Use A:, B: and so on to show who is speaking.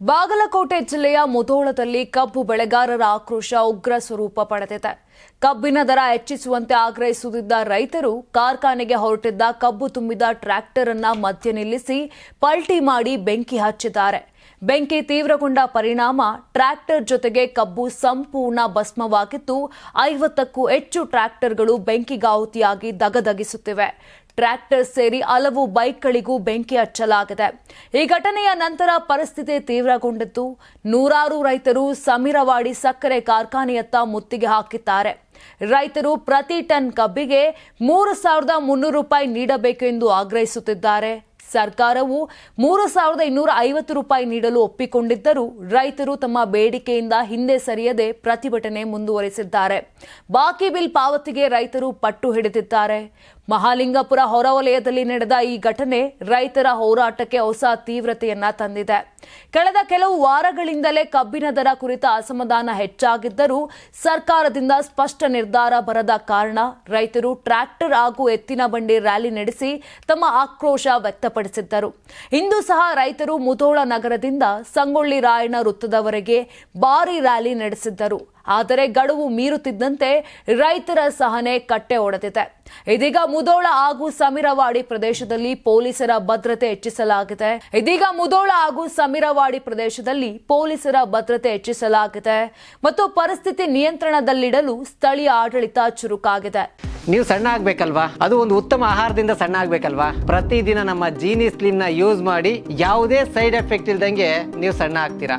A: ಬಾಗಲಕೋಟೆ ಜಿಲ್ಲೆಯ ಮುಧೋಳದಲ್ಲಿ ಕಬ್ಬು ಬೆಳೆಗಾರರ ಆಕ್ರೋಶ ಉಗ್ರ ಸ್ವರೂಪ ಪಡೆದಿದೆ. ಕಬ್ಬಿನ ದರ ಹೆಚ್ಚಿಸುವಂತೆ ಆಗ್ರಹಿಸುತ್ತಿದ್ದ ರೈತರು ಕಾರ್ಖಾನೆಗೆ ಹೊರಟಿದ್ದ ಕಬ್ಬು ತುಂಬಿದ ಟ್ರ್ಯಾಕ್ಟರ್ ಅನ್ನ ಮಧ್ಯೆ ನಿಲ್ಲಿಸಿ ಪಲ್ಟಿ ಮಾಡಿ ಬೆಂಕಿ ಹಚ್ಚಿದ್ದಾರೆ. ಬೆಂಕಿ ತೀವ್ರಗೊಂಡ ಪರಿಣಾಮ ಟ್ರ್ಯಾಕ್ಟರ್ ಜೊತೆಗೆ ಕಬ್ಬು ಸಂಪೂರ್ಣ ಭಸ್ಮವಾಗಿದ್ದು, ಐವತ್ತಕ್ಕೂ ಹೆಚ್ಚು ಟ್ರ್ಯಾಕ್ಟರ್ಗಳು ಬೆಂಕಿಗಾಹುತಿಯಾಗಿ ದಗದಗಿಸುತ್ತಿವೆ ಟ್ರ್ಯಾಕ್ಟರ್ ಸೇರಿ ಹಲವು ಬೈಕ್ಗಳಿಗೂ ಬೆಂಕಿ ಹಚ್ಚಲಾಗಿದೆ. ಈ ಘಟನೆಯ ನಂತರ ಪರಿಸ್ಥಿತಿ ತೀವ್ರಗೊಂಡಿದ್ದು, ನೂರಾರು ರೈತರು ಸಮೀರವಾಡಿ ಸಕ್ಕರೆ ಕಾರ್ಖಾನೆಯತ್ತ ಮುತ್ತಿಗೆ ಹಾಕಿದ್ದಾರೆ. ರೈತರು ಪ್ರತಿ ಟನ್ ಕಬ್ಬಿಗೆ ಮೂರು ಸಾವಿರದ ಮುನ್ನೂರು ರೂಪಾಯಿ ನೀಡಬೇಕು ಎಂದು ಆಗ್ರಹಿಸುತ್ತಿದ್ದಾರೆ. ಸರ್ಕಾರವು ಮೂರು ಸಾವಿರದ ಇನ್ನೂರ ಐವತ್ತು ರೂಪಾಯಿ ನೀಡಲು ಒಪ್ಪಿಕೊಂಡಿದ್ದರೂ ರೈತರು ತಮ್ಮ ಬೇಡಿಕೆಯಿಂದ ಹಿಂದೆ ಸರಿಯದೆ ಪ್ರತಿಭಟನೆ ಮುಂದುವರೆಸಿದ್ದಾರೆ. ಬಾಕಿ ಬಿಲ್ ಪಾವತಿಗೆ ರೈತರು ಪಟ್ಟು ಹಿಡಿದಿದ್ದಾರೆ. ಮಹಾಲಿಂಗಪುರ ಹೊರವಲಯದಲ್ಲಿ ನಡೆದ ಈ ಘಟನೆ ರೈತರ ಹೋರಾಟಕ್ಕೆ ಹೊಸ ತೀವ್ರತೆಯನ್ನ ತಂದಿದೆ. ಕಳೆದ ಕೆಲವು ವಾರಗಳಿಂದಲೇ ಕಬ್ಬಿನ ದರ ಕುರಿತ ಅಸಮಾಧಾನ ಹೆಚ್ಚಾಗಿದ್ದರೂ ಸರ್ಕಾರದಿಂದ ಸ್ಪಷ್ಟ ನಿರ್ಧಾರ ಬರದ ಕಾರಣ ರೈತರು ಟ್ರ್ಯಾಕ್ಟರ್ ಹಾಗೂ ಎತ್ತಿನ ಬಂಡಿ ರ್ಯಾಲಿ ನಡೆಸಿ ತಮ್ಮ ಆಕ್ರೋಶ ವ್ಯಕ್ತಪಡಿಸಿದ್ದರು. ಇಂದು ಸಹ ರೈತರು ಮುಧೋಳ ನಗರದಿಂದ ಸಂಗೊಳ್ಳಿ ರಾಯಣ್ಣ ವೃತ್ತದವರೆಗೆ ಭಾರಿ ರ್ಯಾಲಿ ನಡೆಸಿದ್ದರು. ಆದರೆ ಗಡುವು ಮೀರುತ್ತಿದ್ದಂತೆ ರೈತರ ಸಹನೆ ಕಟ್ಟೆ ಒಡೆದಿದೆ. ಇದೀಗ ಮುದೋಳ ಹಾಗೂ ಸಮೀರವಾಡಿ ಪ್ರದೇಶದಲ್ಲಿ ಪೊಲೀಸರ ಭದ್ರತೆ ಹೆಚ್ಚಿಸಲಾಗಿದೆ. ಇದೀಗ ಮುದೋಳ ಹಾಗೂ ಸಮೀರವಾಡಿ ಪ್ರದೇಶದಲ್ಲಿ ಪೊಲೀಸರ ಭದ್ರತೆ ಹೆಚ್ಚಿಸಲಾಗಿದೆ ಮತ್ತು ಪರಿಸ್ಥಿತಿ ನಿಯಂತ್ರಣದಲ್ಲಿಡಲು ಸ್ಥಳೀಯ ಆಡಳಿತ ಚುರುಕಾಗಿದೆ.
B: ನೀವು ಸಣ್ಣ ಆಗ್ಬೇಕಲ್ವಾ? ಅದು ಒಂದು ಉತ್ತಮ ಆಹಾರದಿಂದ ಸಣ್ಣ ಆಗ್ಬೇಕಲ್ವಾ? ಪ್ರತಿದಿನ ನಮ್ಮ ಜೀನಿ ಸ್ಲಿಮ್ನ ಯೂಸ್ ಮಾಡಿ ಯಾವುದೇ ಸೈಡ್ ಎಫೆಕ್ಟ್ ಇಲ್ದಂಗೆ ನೀವು ಸಣ್ಣ ಆಗ್ತೀರಾ?